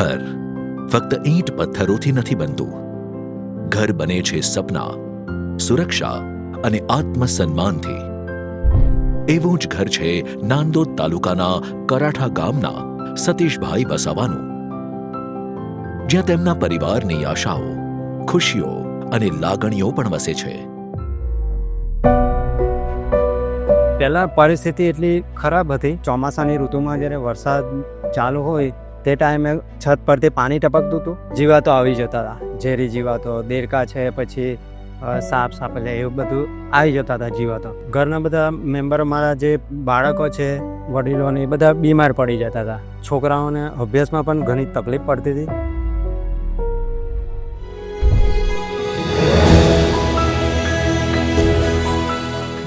ઘર ફક્ત ઈંટ પથ્થરોથી નથી બનતું. ઘર બને છે સપના, સુરક્ષા અને આત્મસન્માનથી. એવું જ ઘર છે નાંદોદ તાલુકાના કરાઠા ગામના સતીશભાઈ વસાવાનું. જ્યાં તેમના પરિવારની આશાઓ, ખુશીઓ અને લાગણીઓ પણ વસે છે. પહેલાં પરિસ્થિતિ એટલી ખરાબ હતી. ચોમાસાની ઋતુમાં જ્યારે વરસાદ ચાલુ હોય તે ટાઈમે છત પરથી પાણી ટપકતું હતું. જીવાતો આવી જતા હતા. ઝેરી જીવાતો, દેડકા છે પછી સાપ સાપલે એવું બધું આવી જતા હતા જીવાતો. ઘરના બધા મેમ્બર મારા જે બાળકો છે, વડીલોને એ બધા બીમાર પડી જતા હતા. છોકરાઓને અભ્યાસમાં પણ ઘણી તકલીફ પડતી હતી.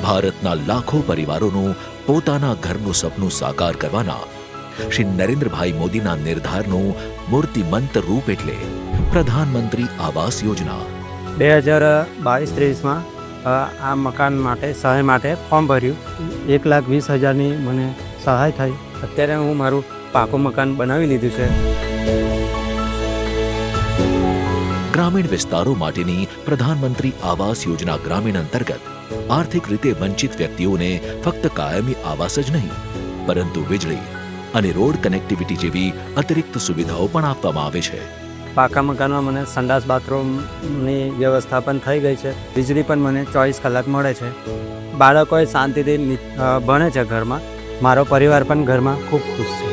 ભારતના લાખો પરિવારોનું પોતાના ઘરનું સપનું સાકાર કરવાના શ્રી નરેન્દ્રભાઈ મોદીના નિર્ધારનું મૂર્તિમંત રૂપ એટલે પ્રધાનમંત્રી આવાસ યોજના. બે હજાર બાવીસ ત્રેવીસમાં આ મકાન માટે સહાય માટે ફોર્મ ભર્યું. એક લાખ વીસ હજારની મને સહાય થઈ. અત્યારે હું મારું પાકું મકાન બનાવી લીધું છે. ગ્રામીણ વિસ્તારો માટેની પ્રધાનમંત્રી આવાસ યોજના ગ્રામીણ અંતર્ગત આર્થિક રીતે વંચિત વ્યક્તિઓને ફક્ત કાયમી આવાસ જ નહીં પરંતુ વીજળી અને રોડ કનેક્ટિવિટી જેવી અતિરિક્ત સુવિધાઓ પણ આપવામાં આવે છે. પાકા મકાનમાં મને સંડાસ બાથરૂમની વ્યવસ્થા પણ થઈ ગઈ છે. વીજળી પણ મને ચોવીસ કલાક મળે છે. બાળકોએ શાંતિથી ભણે છે ઘરમાં. મારો પરિવાર પણ ઘરમાં ખૂબ ખુશ છે.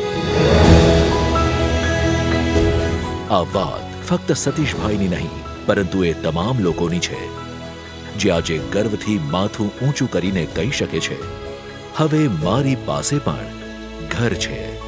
આ વાત ફક્ત સતીશભાઈની નહીં પરંતુ એ તમામ લોકોની છે. જે આજે ગર્વથી માથું ઊંચું કરીને કહી શકે છે. હવે મારી પાસે પણ ઘર છે.